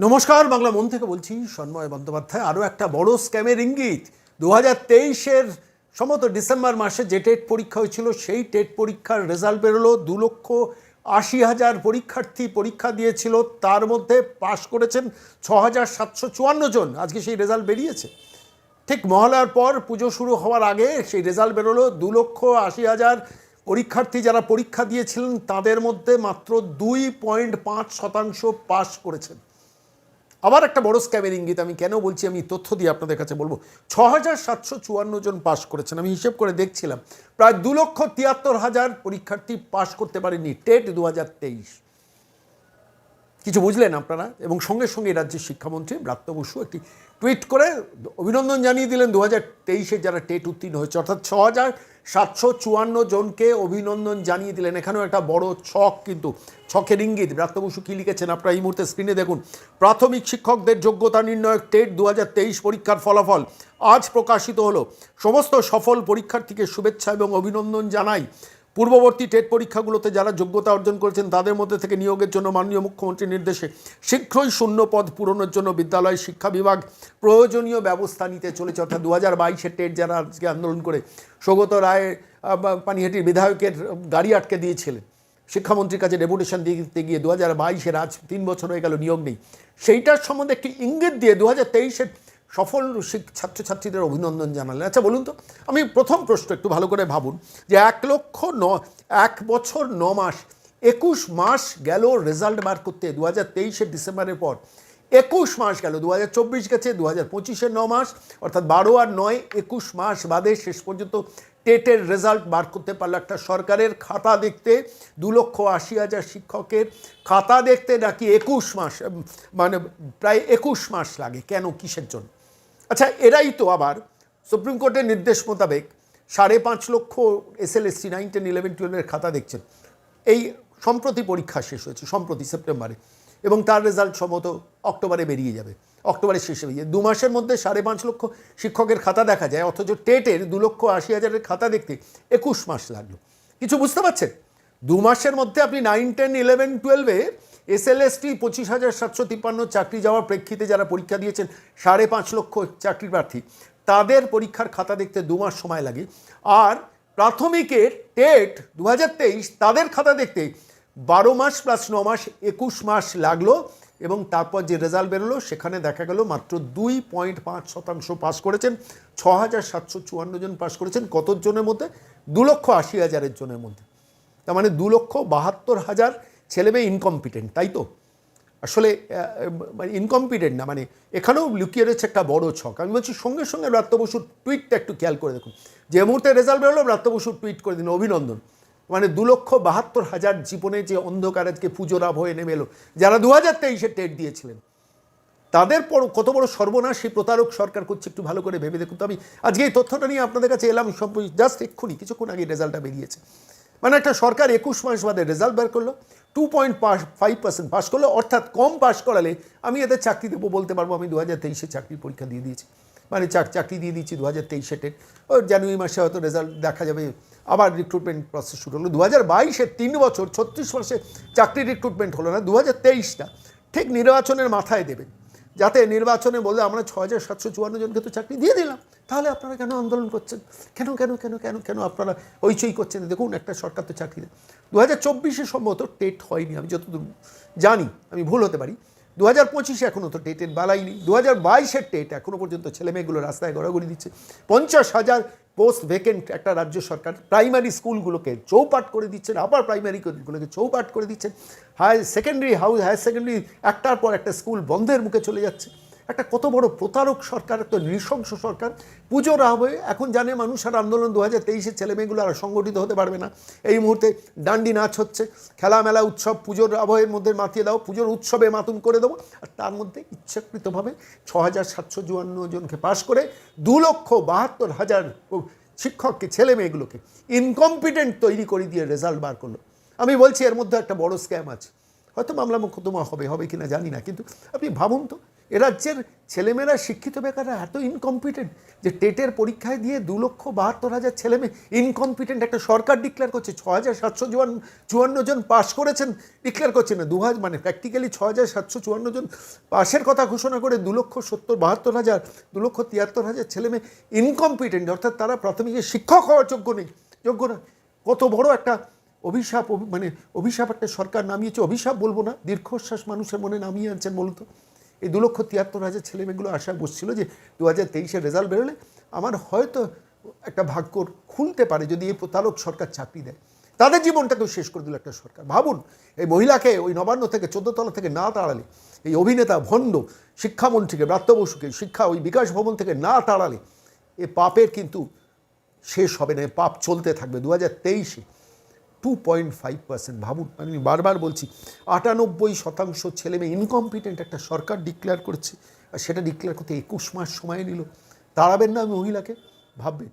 নমস্কার, বাংলা মন থেকে বলছি সন্ময় বন্দ্যোপাধ্যায়। আরও একটা বড় স্ক্যামের ইঙ্গিত। দু হাজার তেইশের সম্ভবত ডিসেম্বর মাসে যে টেট পরীক্ষা হয়েছিল, সেই টেট পরীক্ষার রেজাল্ট বেরোলো। দু লক্ষ আশি হাজার পরীক্ষার্থী পরীক্ষা দিয়েছিল। তার মধ্যে পাশ করেছেন ছ হাজার সাতশো চুয়ান্ন জন। আজকে সেই রেজাল্ট বেরিয়েছে। ঠিক মহলার পর পুজো শুরু হওয়ার আগে সেই রেজাল্ট বেরোলো। দু লক্ষ আশি হাজার পরীক্ষার্থী যারা পরীক্ষা দিয়েছিলেন, তাদের মধ্যে মাত্র দুই পয়েন্ট পাঁচ শতাংশ পাশ করেছেন। আবার একটা বড় স্ক্যামের ইঙ্গিত আমি কেন বলছি, আমি তথ্য দিয়ে আপনাদের কাছে বলব। ছ হাজার সাতশো চুয়ান্ন জন পাশ করেছেন, আমি হিসেব করে দেখছিলাম। প্রায় দু লক্ষ তিয়াত্তর হাজার পরীক্ষার্থী পাশ করতে পারেনি, টেট দু হাজার তেইশ। কিছু বুঝলেন আপনারা? এবং সঙ্গে সঙ্গে রাজ্যের শিক্ষামন্ত্রী ব্রাত্য বসু একটি টুইট করে অভিনন্দন জানিয়ে দিলেন দু হাজার তেইশে যারা টেট উত্তীর্ণ হয়েছে, অর্থাৎ ছ হাজার সাতশো চুয়ান্ন জনকে অভিনন্দন জানিয়ে দিলেন। এখানেও একটা বড় ছক কিন্তু, ছকের ইঙ্গিত। ব্রাত্য বসু কী লিখেছেন আপনারা এই মুহূর্তে স্ক্রিনে দেখুন। প্রাথমিক শিক্ষকদের যোগ্যতা নির্ণয়ক টেট দু হাজার তেইশ পরীক্ষার ফলাফল আজ প্রকাশিত হলো। সমস্ত সফল পরীক্ষার্থীকে শুভেচ্ছা এবং অভিনন্দন জানাই। পূর্ববর্তী টেট পরীক্ষাগুলোতে যারা যোগ্যতা অর্জন করেছেন, তাদের মধ্যে থেকে নিয়োগের জন্য মাননীয় মুখ্যমন্ত্রীর নির্দেশে শীঘ্রই শূন্য পদ পূরণের জন্য বিদ্যালয় শিক্ষা বিভাগ প্রয়োজনীয় ব্যবস্থা নিতে চলেছে। অর্থাৎ দু হাজার বাইশের টেট যারা আজকে আন্দোলন করে সৌগত রায় পানিহাটির বিধায়কের গাড়ি আটকে দিয়েছিলেন। শিক্ষামন্ত্রীর কাছে ডেপুটেশন দিতে গিয়ে দু হাজার বাইশের আজ তিন বছর হয়ে গেল, নিয়োগ নেই। সেইটার সম্বন্ধে একটি ইঙ্গিত দিয়ে দু হাজার তেইশের সফল ছাত্রছাত্রীদের অভিনন্দন জানালেন। আচ্ছা বলুন তো, আমি প্রথম প্রশ্ন একটু ভালো করে ভাবুন যে এক লক্ষ ন, এক বছর ন মাস, একুশ মাস গেল রেজাল্ট বার করতে দু হাজার তেইশের ডিসেম্বরের পর। একুশ মাস গেল দু হাজার চব্বিশ গেছে দু হাজার পঁচিশের ন মাস, অর্থাৎ বারো আর নয়, একুশ মাস বাদে শেষ পর্যন্ত টেটের রেজাল্ট বার করতে পারল একটা সরকারের খাতা দেখতে, দু লক্ষ আশি হাজার শিক্ষকের খাতা দেখতে নাকি একুশ মাস মানে প্রায় একুশ মাস লাগে। কেন, কিসের জন্য? আচ্ছা এরাই তো আবার সুপ্রিম কোর্টের নির্দেশ মোতাবেক সাড়ে পাঁচ লক্ষ এসএলএসটি নাইন টেন ইলেভেন টুয়েলভের খাতা দেখছেন। এই সম্প্রতি পরীক্ষা শেষ হয়েছে, সম্প্রতি সেপ্টেম্বরে, এবং তার রেজাল্ট সম্ভবত অক্টোবরে বেরিয়ে যাবে, অক্টোবরের শেষে বেরিয়ে দু মাসের মধ্যে সাড়ে পাঁচ লক্ষ শিক্ষকের খাতা দেখা যায়, অথচ টেটের দু লক্ষ আশি হাজারের খাতা দেখতে একুশ মাস লাগল। কিছু বুঝতে পারছেন? দু মাসের মধ্যে আপনি নাইন টেন ইলেভেন টুয়েলভে এসএলএসটি পঁচিশ হাজার সাতশো তিপ্পান্ন চাকরি যাওয়ার প্রেক্ষিতে যারা পরীক্ষা দিয়েছেন, সাড়ে পাঁচ লক্ষ চাকরি প্রার্থী, তাদের পরীক্ষার খাতা দেখতে দু মাস সময় লাগে। আর প্রাথমিকের টেট দু হাজার তেইশ, তাদের খাতা দেখতে বারো মাস প্লাস ন মাস, একুশ মাস লাগল এবং তারপর যে রেজাল্ট বেরোলো, সেখানে দেখা গেল মাত্র দুই পয়েন্ট পাঁচ শতাংশ পাস করেছেন। ছ হাজার সাতশো চুয়ান্ন জন পাস করেছেন কত জনের মধ্যে? দু লক্ষ আশি হাজারের জনের মধ্যে। তার মানে দু লক্ষ বাহাত্তর হাজার ছেলে মেয়ে ইনকম্পিটেন্ট তাই তো? আসলে মানে ইনকম্পিটেন্ট না মানে এখানেও লুকিয়ে রয়েছে একটা বড় ছক। আমি বলছি সঙ্গে সঙ্গে ব্রাত্য বসুর টুইটটা একটু খেয়াল করে দেখুন। যে মুহূর্তে রেজাল্ট বেরোলো, ব্রাত্য বসুর টুইট করে দিন অভিনন্দন। মানে দু লক্ষ বাহাত্তর হাজার জীবনে যে অন্ধকার আজকে পুজোর হয়ে নেমে এলো, যারা দু হাজার তেইশে টেট দিয়েছিলেন, তাদের পর কত বড় সর্বনাশ সেই প্রতারক সরকার করছে একটু ভালো করে ভেবে দেখুন। তো আমি আজকে এই তথ্যটা নিয়ে আপনাদের কাছে এলাম সব জাস্ট এক্ষুনি, কিছুক্ষণ আগে রেজাল্টটা বেরিয়েছে। মানে একটা সরকার একুশ মাস বাদে রেজাল্ট বের করল two point pass five percent pass করল, অর্থাৎ কম পাস করালে আমি এদের চাকরি দেবো বলতে পারব, আমি দু হাজার তেইশে চাকরির পরীক্ষা দিয়ে দিয়েছি। মানে চাক- চাকরি দিয়ে দিয়েছি দু হাজার তেইশে টেট ওই জানুয়ারি মাসে হয়তো রেজাল্ট দেখা যাবে, আবার রিক্রুটমেন্ট প্রসেস শুরু হলো। দু হাজার বাইশে তিন বছর, ছত্রিশ মাসে চাকরি রিক্রুটমেন্ট হলো না দু হাজার তেইশটা। ঠিক নির্বাচনের মাথায় দেবেন। যাতে নির্বাচনে বলে আমরা ছ হাজার সাতশো চুয়ান্ন জনকে তো চাকরি দিয়ে দিলাম, তাহলে আপনারা কেন আন্দোলন করছেন? কেন কেন কেন কেন কেন আপনারা হইচই করছেন? দেখুন, একটা সরকার তো চাকরি দেয়। দু হাজার চব্বিশে সম্ভবত টেট হয়নি, আমি যতদূর জানি, আমি ভুল হতে পারি। দু হাজার পঁচিশে এখনও তো টেটের বালাই নেই। দু হাজার বাইশের টেট এখনও পর্যন্ত ছেলে মেয়েগুলো রাস্তায় গড়াগড়ি দিচ্ছে। পঞ্চাশ হাজার পোস্ট ভেকেন্ট একটা রাজ্য সরকার প্রাইমারি স্কুলগুলোকে চৌপাট করে দিচ্ছেন আবার প্রাইমারিগুলোকে চৌপাট করে দিচ্ছেন। Higher secondary house higher secondary একটার পর একটা স্কুল বন্ধের মুখে চলে যাচ্ছে। একটা কত বড় প্রতারক সরকার, একটা নৃশংস সরকার। পুজোর আহ্বায় এখন জানে মানুষ আর আন্দোলন দু হাজার তেইশের ছেলেমেয়েগুলো আর সংগঠিত হতে পারবে না। এই মুহূর্তে ডান্ডি নাচ হচ্ছে খেলামেলা উৎসব, পুজোর আবহের মধ্যে মাতিয়ে দাও, পুজোর উৎসবে মাতুন করে দেবো। আর তার মধ্যে ইচ্ছাকৃতভাবে ছ হাজার সাতশো চুয়ান্ন জনকে পাশ করে দু লক্ষ বাহাত্তর হাজার শিক্ষককে ছেলে মেয়েগুলোকে ইনকম্পিটেন্ট তৈরি করে দিয়ে রেজাল্ট বার করল। আমি বলছি এর মধ্যে একটা বড় স্ক্যাম আছে। হয়তো মামলা মোকদ্দমা হবে হবে কিনা জানি না, কিন্তু আপনি ভাবুন তো। এ রাজ্যের ছেলেমেয়েরা শিক্ষিত বেকাররা এত ইনকম্পিটেন্ট যে টেটের পরীক্ষায় দিয়ে দু লক্ষ বাহাত্তর হাজার ছেলেমেয়ে ইনকম্পিটেন্ট একটা সরকার ডিক্লেয়ার করছে, ছ হাজার সাতশো চুয়ান্ন চুয়ান্ন জন পাশ করেছেন ডিক্লেয়ার করছে না, দু হাজার মানে প্র্যাকটিক্যালি ছ হাজার সাতশো চুয়ান্ন জন পাশের কথা ঘোষণা করে দু লক্ষ সত্তর, বাহাত্তর হাজার, দু লক্ষ তিয়াত্তর হাজার ছেলেমেয়ে ইনকম্পিটেন্ট অর্থাৎ তারা প্রাথমিক শিক্ষক হওয়ার যোগ্য নেই, যোগ্য না। কত বড় একটা অভিশাপ, অভি- মানে অভিশাপ একটা সরকার নামিয়েছে, অভিশাপ বলব না, দীর্ঘশ্বাস মানুষের মনে নামিয়ে আনছেন বলতো এই দু লক্ষ তিয়াত্তর হাজার ছেলেমেয়েগুলো আশা বসছিল যে দু হাজার তেইশের রেজাল্ট বেরোলে আমার হয়তো একটা ভাগ্য খুলতে পারে যদি এই প্রতারক সরকার চাকরি দেয়। তাদের জীবনটাকেও শেষ করে দিল একটা সরকার। ভাবুন, এই মহিলাকে ওই নবান্ন থেকে চোদ্দতলা থেকে না তাড়ালে, এই অভিনেতা ভণ্ড, শিক্ষামন্ত্রীকে, ব্রাত্য বসুকে, শিক্ষা ওই বিকাশ ভবন থেকে না তাড়ালে, এ পাপের কিন্তু শেষ হবে না পাপ চলতে থাকবে। দু হাজার তেইশে টু পয়েন্ট ফাইভ পার্সেন্ট ভাবুন, আমি বারবার বলছি, আটানব্বই শতাংশ ছেলে মেয়ে ইনকম্পিটেন্ট একটা সরকার ডিক্লেয়ার করেছে, আর সেটা ডিক্লেয়ার করতে একুশ মাস সময় নিল। তাড়াবেন না আমি মহিলাকে, ভাববেন।